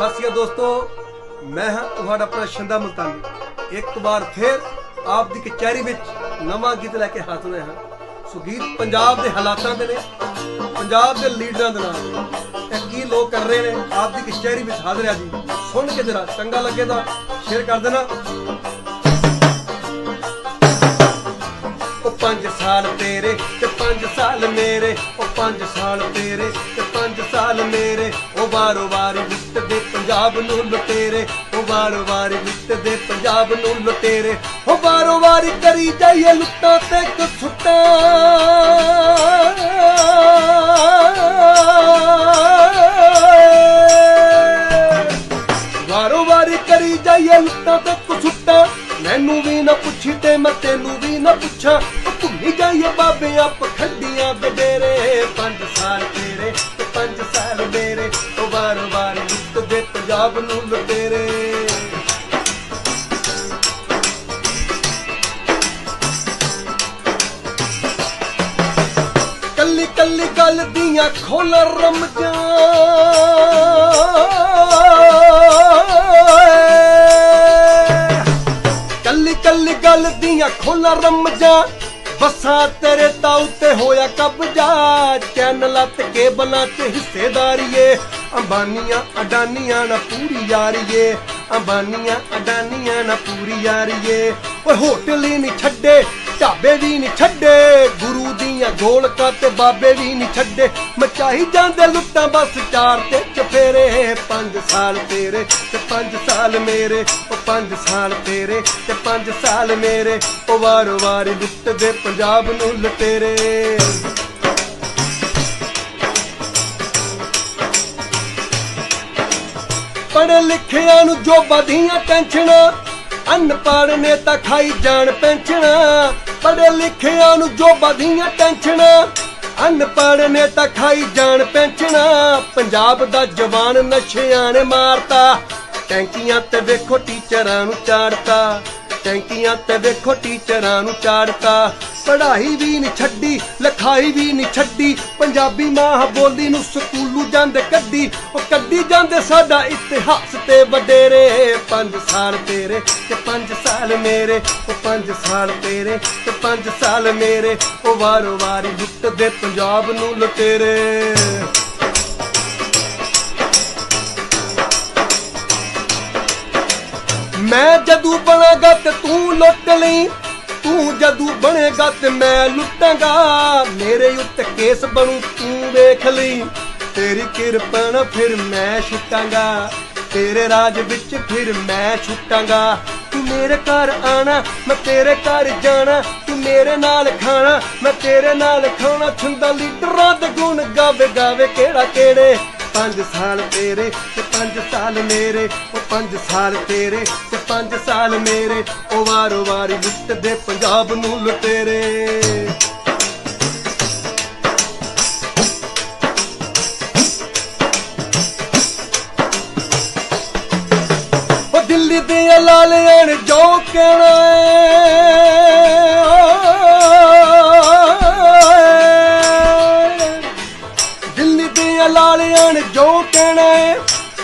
ਸਤਿ ਸ਼੍ਰੀ ਅਕਾਲ ਦੋਸਤੋ, ਮੈਂ ਹਾਂ ਤੁਹਾਡਾ ਆਪਣਾ ਸ਼ੰਦਾ ਮੁਲਤਾਨੀ। ਇੱਕ ਵਾਰ ਫਿਰ ਆਪ ਦੀ ਕਚਹਿਰੀ ਵਿੱਚ ਨਵਾਂ ਗੀਤ ਲੈ ਕੇ ਹਾਜ਼ਰ ਹੋਏ ਹਾਂ। ਸੋ ਗੀਤ ਪੰਜਾਬ ਦੇ ਹਾਲਾਤਾਂ ਦੇ ਨੇ, ਪੰਜਾਬ ਦੇ ਲੀਡਰਾਂ ਦੇ ਨਾਲ। ਇਹ ਕੀ ਲੋਕ ਕਰ ਰਹੇ ਨੇ, ਆਪ ਦੀ ਕਚਹਿਰੀ ਵਿੱਚ ਹਾਜ਼ਰ ਆ ਜੀ। ਸੁਣ ਕੇ ਜਰਾ ਚੰਗਾ ਲੱਗੇ ਤਾਂ ਸ਼ੇਅਰ ਕਰ ਦੇਣਾ। ਉਹ 5 ਸਾਲ ਤੇਰੇ ਤੇ 5 ਸਾਲ ਮੇਰੇ ਪੰਜ ਸਾਲ ਤੇਰੇ ਤੇ ਪੰਜ ਸਾਲ ਮੇਰੇ। ਉਹ ਵਾਰੋ ਵਾਰ ਲੁੱਟ ਦੇ ਪੰਜਾਬ ਨੂੰ ਲੁਟੇਰੇ। ਉਹ ਵਾਰੋ ਵਾਰੀ ਲੁੱਟ ਦੇ ਪੰਜਾਬ ਨੂੰ ਲੁਟੇਰੇ। ਉਹ ਵਾਰੋ ਵਾਰੀ ਕਰੀ ਜਾਈਏ ਲੁੱਟਾਂ ਤੇ ਕਸੁੱਟਾਂ ਵਾਰੋ ਵਾਰੀ ਕਰੀ ਜਾਈਏ ਲੁੱਟਾਂ ਤੇ ਕਸੁੱਟਾਂ ਮੈਨੂੰ ਵੀ ਨਾ ਪੁੱਛੀ ਤੇ ਮੈਂ ਤੈਨੂੰ ਵੀ ਨਾ ਪੁੱਛਾਂ। ਉਹ ਘੁੰਮੀ ਜਾਈਏ ਬਾਬਿਆਂ ਪਖੰਡੀਆਂ ਦੇ ਡੇਰੇ ਪੰਜ ਸਾਲ ਤੇਰੇ ਤੇ ਪੰਜ ਸਾਲ ਮੇਰੇ, ਉਹ ਵਾਰੋ ਵਾਰੀ ਲੁੱਟ ਦੇ ਪੰਜਾਬ ਨੂੰ ਲੁਟੇਰੇ। ਕੱਲੀ ਕੱਲੀ ਗੱਲ ਦੀਆਂ ਖੋਲ ਰਮਜਾਂ। ਕੱਲੀ ਕੱਲੀ ਗੱਲ ਦੀਆਂ ਖੋਲਾਂ ਰਮਜਾਂ। ਬੱਸਾਂ ਤੇਰੇ ਤਾਂ ਉੱਤੇ ਹੋਇਆ ਕਬਜ਼ਾ। ਚੈਨਲਾਂ ਤੇ ਕੇਬਲਾਂ ਚ ਹਿੱਸੇਦਾਰੀਏ। ਅੰਬਾਨੀਆਂ ਅਡਾਨੀਆਂ ਨਾ ਪੂਰੀ ਯਾਰੀਏ। ਅੰਬਾਨੀਆਂ ਅਡਾਨੀਆਂ ਨਾ ਪੂਰੀ ਯਾਰੀਏ। ਓਏ ਹੋਟਲ ਹੀ ਨਹੀਂ ਛੱਡੇ। ਢਾਬੇ ਵੀ ਨਹੀਂ ਛੱਡੇ, ਗੁਰੂ ਦੀਆਂ ਗੋਲਕਾਂ ਤੇ ਬਾਬੇ ਵੀ ਨਹੀਂ ਛੱਡੇ। ਮਚਾਈ ਜਾਂਦੇ ਲੁੱਟਾਂ ਬਸ ਚਾਰ ਤੇ ਚਫੇਰੇ, ਪੰਜ ਸਾਲ ਤੇਰੇ ਤੇ ਪੰਜ ਸਾਲ ਮੇਰੇ, ਉਹ ਪੰਜ ਸਾਲ ਤੇਰੇ ਤੇ ਪੰਜ ਸਾਲ ਮੇਰੇ, ਉਹ ਵਾਰ ਵਾਰ ਲੁੱਟ ਦੇ ਪੰਜਾਬ ਨੂੰ ਲਟੇਰੇ। ਪੜ੍ਹੇ ਲਿਖਿਆਂ ਨੂੰ ਜੋ ਵਧੀਆਂ ਟੈਨਸ਼ਨਾਂ ਅਨਪੜ੍ਹ ਨੇ ਤਾਂ ਖਾਈ ਜਾਣ ਪੈਨਸ਼ਨਾਂ, ਪੜ੍ਹੇ ਲਿਖਿਆਂ ਨੂੰ ਜੋ ਵਧੀਆਂ ਟੈਨਸ਼ਨਾਂ। ਅਨਪੜ੍ਹ ਨੇ ਤਾਂ ਖਾਈ ਜਾਣ ਪੈਨਸ਼ਨਾਂ, ਪੰਜਾਬ ਦਾ ਜਵਾਨ ਨਸ਼ਿਆਂ ਨੇ ਮਾਰਤਾ। ਟੈਂਕੀਆਂ ਤੇ ਵੇਖੋ ਟੀਚਰਾਂ ਨੂੰ ਚਾੜਤਾ, ਟੈਂਕੀਆਂ ਤੇ ਵੇਖੋ ਟੀਚਰਾਂ ਨੂੰ ਚਾੜਤਾ। ਪੜ੍ਹਾਈ ਵੀ ਨਹੀਂ ਛੱਡੀ, ਲਿਖਾਈ ਵੀ ਨਹੀਂ ਛੱਡੀ, ਪੰਜਾਬੀ ਮਾਂ ਬੋਲੀ ਨੂੰ ਸਕੂਲੂ ਜਾਂਦੇ ਕੱਢੀ, ਉਹ ਕੱਢੀ ਜਾਂਦੇ ਸਾਡਾ ਇਤਿਹਾਸ ਤੇ ਵਡੇਰੇ 5 ਸਾਲ ਤੇਰੇ ਤੇ 5 ਸਾਲ ਮੇਰੇ ਉਹ 5 ਸਾਲ ਤੇਰੇ ਤੇ 5 ਸਾਲ ਮੇਰੇ, ਉਹ ਵਾਰੋ ਵਾਰੀ ਲੁੱਟ ਦੇ ਪੰਜਾਬ ਨੂੰ ਲੁਟੇਰੇ। ਮੈਂ ਜਦੋਂ ਬਣਾਗਾ ਤੇ ਤੂੰ ਲੁੱਟ ਲਈ ਤੂੰ ਜਦੋਂ ਬਣੇਗਾ ਤੇ ਮੈਂ ਲੁੱਟਾਂਗਾ। ਮੇਰੇ ਉੱਤੇ ਕੇਸ ਬਣੂ, ਤੂੰ ਵੇਖ ਲਈ। ਤੇਰੀ ਕਿਰਪਾ ਨਾਲ ਫਿਰ ਮੈਂ ਛੁੱਟਾਂਗਾ। ਤੇਰੇ ਰਾਜ ਵਿੱਚ ਫਿਰ ਮੈਂ ਛੁੱਟਾਂਗਾ। ਤੂੰ ਮੇਰੇ ਘਰ ਆਣਾ, ਮੈਂ ਤੇਰੇ ਘਰ ਜਾਣਾ। ਤੂੰ ਮੇਰੇ ਨਾਲ ਖਾਣਾ, ਮੈਂ ਤੇਰੇ ਨਾਲ ਖਾਣਾ। ਛੰਦਾ ਲੀਡਰਾਂ ਦੇ ਗੁਣ ਗਾਵੇ ਗਾਵੇ ਕਿਹੜਾ ਕਿਹੜੇ? ਪੰਜ ਸਾਲ ਤੇਰੇ ਤੇ ਪੰਜ ਸਾਲ ਮੇਰੇ, ਉਹ ਪੰਜ ਸਾਲ ਤੇਰੇ ਤੇ ਪੰਜ ਸਾਲ ਮੇਰੇ, ਉਹ ਵਾਰੋ ਵਾਰੀ ਲੁੱਟ ਪੰਜਾਬ ਨੂੰ ਲੁਟੇਰੇ ਉਹ ਦਿੱਲੀ ਦੇ ਲਾਲਿਆਂ ਨੇ ਜੋ ਕਹਿਣਾ ਜੋ ਕਹਿਣਾ ਏ,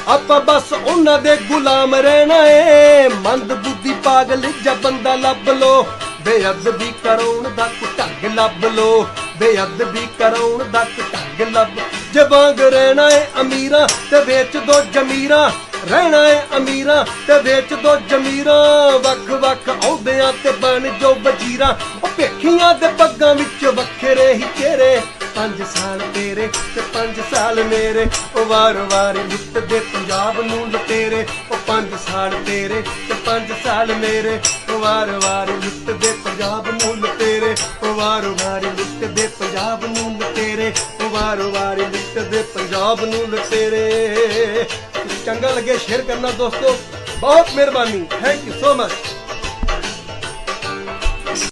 ਆਪਾਂ ਬਸ ਉਹਨਾਂ ਦੇ ਗੁਲਾਮ ਰਹਿਣਾ ਏ। ਮੰਦ ਬੁੱਧੀ ਪਾਗਲ ਜਾਂ ਬੰਦਾ ਲੱਭ ਲੋ, ਬੇਅਦਬੀ ਕਰਾਉਣ ਦਾ ਕੋ ਲੱਭ ਲੋ। ਬੇਅਦਬੀ ਕਰਾਉਣ ਦਾ ਕੋ ਢੰਗ ਲੱਭ ਜਵਾਂਗ ਰਹਿਣਾ ਏ ਅਮੀਰਾਂ, ਤੇ ਵੇਚ ਦੋ ਜ਼ਮੀਰਾਂ। ਰਹਿਣਾ ਏ ਅਮੀਰਾਂ, ਤੇ ਵੇਚ ਦੋ ਜ਼ਮੀਰਾਂ। ਵੱਖ ਵੱਖ ਅਹੁਦਿਆਂ ਤੇ ਬਣ ਜੋ ਵਜ਼ੀਰਾਂ। ਉਹ ਭੇਖੀਆਂ ਦੇ ਪੱਗਾਂ ਵਿੱਚ ਵੱਖਰੇ ਹੀ ਚਿਹਰੇ। ਪੰਜ ਸਾਲ ਤੇਰੇ ਤੇ ਪੰਜ ਸਾਲ ਮੇਰੇ। ਉਹ ਵਾਰ ਵਾਰ ਲੁੱਟ ਦੇ ਪੰਜਾਬ ਨੂੰ ਲੁਟੇਰੇ। ਉਹ ਪੰਜ ਸਾਲ ਤੇਰੇ ਤੇ ਪੰਜ ਸਾਲ ਮੇਰੇ। ਉਹ ਵਾਰ ਵਾਰ ਲੁੱਟ ਦੇ ਪੰਜਾਬ ਨੂੰ ਲੁਟੇਰੇ। ਉਹ ਵਾਰ ਵਾਰ ਲੁੱਟ ਪੰਜਾਬ ਨੂੰ ਲੁਟੇਰੇ। ਉਹ ਵਾਰ ਵਾਰ ਲੁੱਟ ਪੰਜਾਬ ਨੂੰ ਲੁਟੇਰੇ। ਚੰਗਾ ਲੱਗੇ ਸ਼ੇਅਰ ਕਰਨਾ ਦੋਸਤੋ। ਬਹੁਤ ਮਿਹਰਬਾਨੀ। Thank you so much